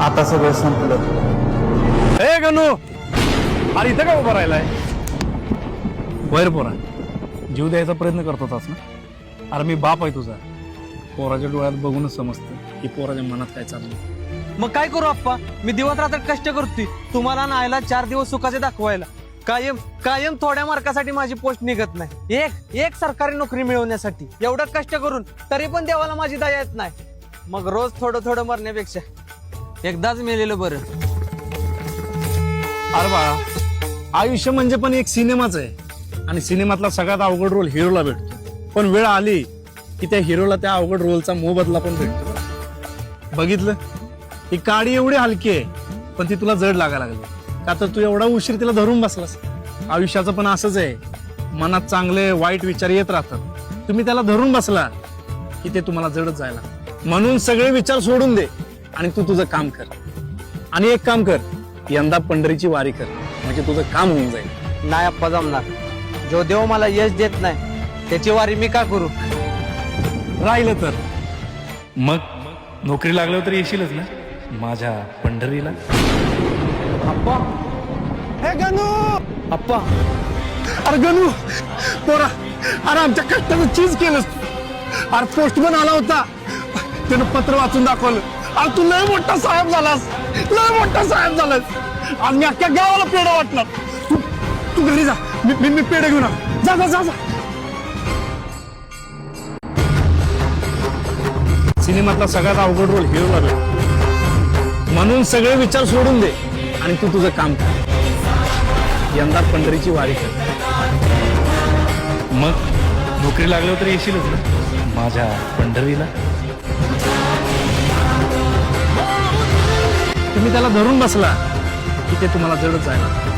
आता सगळं संपलं. हे गणू! अरे इथं का उभा राहिलाय? वैर पोरा जीव द्यायचा प्रयत्न करत होतास ना? अरे मी बाप आहे तुझा. पोराच्या डोळ्यात बघूनच समजतं की पोराच्या मनात काय चाललंय. मग काय करू आप्पा? मी दिवस रात्र कष्ट करतोय. तुम्हाला नायला चार दिवस सुखाचे दाखवायला. कायम कायम थोड्या मार्कासाठी माझी पोस्ट निघत नाही. एक एक सरकारी नोकरी मिळवण्यासाठी. एवढं कष्ट करून तरी पण देवाला माझी दया येत नाही. मग रोज थोडं थोडं मरण्यापेक्षा. एकदाच मेलेलं बरं. अरे बाळा आयुष्य म्हणजे पण एक सिनेमाच आहे. आणि सिनेमातला सगळ्यात अवघड रोल हिरोला भेटतो. पण वेळ आली की त्या हिरोला त्या अवघड रोलचा मोबदला पण भेटतो. बघितलं? ही काडी एवढी हलकी आहे पण ती तुला जड लागायला लागली. का तर तू एवढा उशीर तिला धरून बसलास? आयुष्याचं पण असंच आहे. मनात चांगले वाईट विचार येत राहतात. तुम्ही त्याला धरून बसला की ते तुम्हाला जडच जायला म्हणून सगळे विचार सोडून दे. आणि तू तुझं काम कर. आणि एक काम कर यंदा पंढरीची वारी कर. म्हणजे तुझं काम होऊन जाईल. नाही आप्पा जमणार. जो देव मला यश देत नाही त्याची वारी मी का करू? राहिलं तर. मग नोकरी लागल्यावर तर येशीलच ना? माझ्या पंढरीला? आप्पा हे गणू! आप्पा अरे गणू! पोरा अरे आमच्या कष्टाचं चीज केलंस अरे पोस्टमन आला होता. त्यानं पत्र वाचून दाखवलं. अरे तू लय मोठा साहेब झालास. लय मोठा साहेब झालास. आणि मी अख्ख्या गावाला पेढं वाटणार. तू तू घरी जा. मी मी, मी घेऊन आलो. जा जा जा जा. सिनेमातला सगळ्यात अवघड रोल हिरो लागला म्हणून सगळे विचार सोडून दे आणि तू तुझं काम कर. यंदा पंढरीची वारी कर. मग नोकरी लागल्यावर तर येशीलच ना. माझ्या पंढरीला. तुम्ही त्याला धरून बसला की ते तुम्हाला जडच जायला